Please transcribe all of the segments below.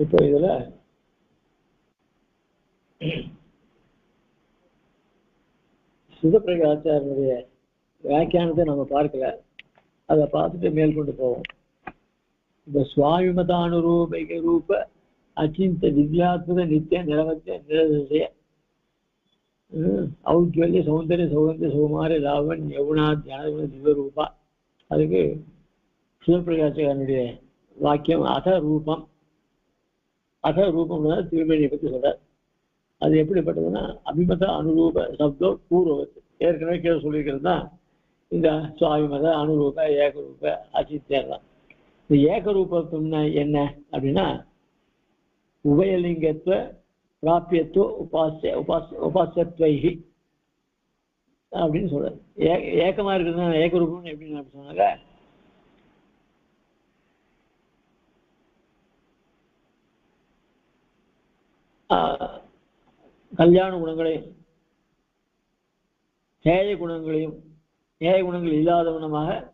இப்போ இதுல சிவபிரகாச்சாரியனுடைய வியாக்கியானத்தை நம்ம பார்க்கல. அதை பார்த்துட்டு மேற்கொண்டு போவோம். இந்த சுவாமிமதானுரூபிக ரூப அச்சிந்த வித்யாத்மக நித்திய நிலவத்திய நிரதிய ஔத்வல்ய சௌந்தரிய சௌகந்திய சுகுமார லாவன் யவுனா தியான திவ்யரூபா. அதுக்கு சிவபிரகாசனுடைய வாக்கியம் அத ரூபம் அத ரூபம் திருமேனியை பற்றி சொல்றார். அது எப்படிப்பட்டதுன்னா அபிமத அனுரூப சப்தம் பூர்வத்து ஏற்கனவே கீழே சொல்லியிருக்கிறது தான். இந்த சுவாமிமத அனுரூப ஏகரூப அச்சித்தியம் தான் இந்த ஏகரூபத்துவம்னா என்ன அப்படின்னா உபயலிங்கத்துவ பிராபியத்துவ உபாசிய உபாச உபாசத்வைகி அப்படின்னு சொல்றாரு. ஏ ஏக்கமா தான் ஏகரூபம்னு எப்படின்னு அப்படி சொன்னாங்க? கல்யாண குணங்களையும் ஏய குணங்களையும் ஏய குணங்கள் இல்லாதவனமாக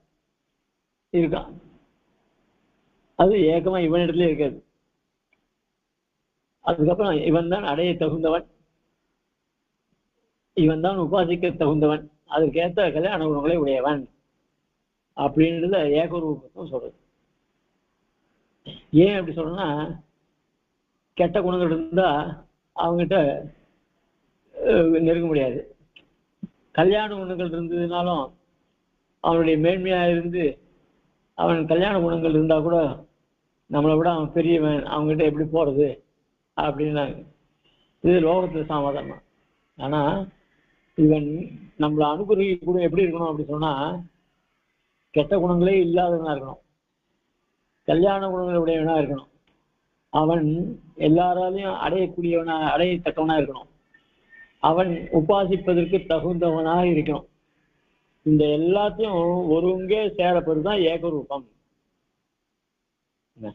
இருக்கான். அது ஏக்கமா இவனிடத்துல இருக்காது. அதுக்கப்புறம் இவன் தான் அடைய தகுந்தவன். இவன் தான் உபாசிக்க தகுந்தவன். அதற்கேற்ற கல்யாண குணங்களை உடையவன். அப்படின்றத ஏகரூபத்தும் சொல்றது. ஏன் அப்படி சொல்றேன்னா கெட்ட குணங்கள் இருந்தா அவங்ககிட்ட நெருங்க முடியாது. கல்யாண குணங்கள் இருந்ததுனாலும் அவனுடைய மேன்மையா இருந்து அவன் கல்யாண குணங்கள் இருந்தா கூட நம்மளை விட அவன் பெரியவன் அவங்ககிட்ட எப்படி போறது அப்படின்னாங்க. இது லோகத்துல சமாதானம் ஆனா இவன் நம்மளை அனுகிரகிக்க கூட எப்படி இருக்கணும் அப்படி சொன்னா கெட்ட குணங்களே இல்லாதவனா இருக்கணும். கல்யாண குணங்கள் உடையவனா இருக்கணும். அவன் எல்லாராலையும் அடையக்கூடியவனா அடையத்தக்கவனா இருக்கணும் அவன் உபாசிப்பதற்கு தகுந்தவனாக இருக்கணும் இந்த எல்லாத்தையும் ஒருங்கே சேரப்படுதான் ஏகரூபம் என்ன?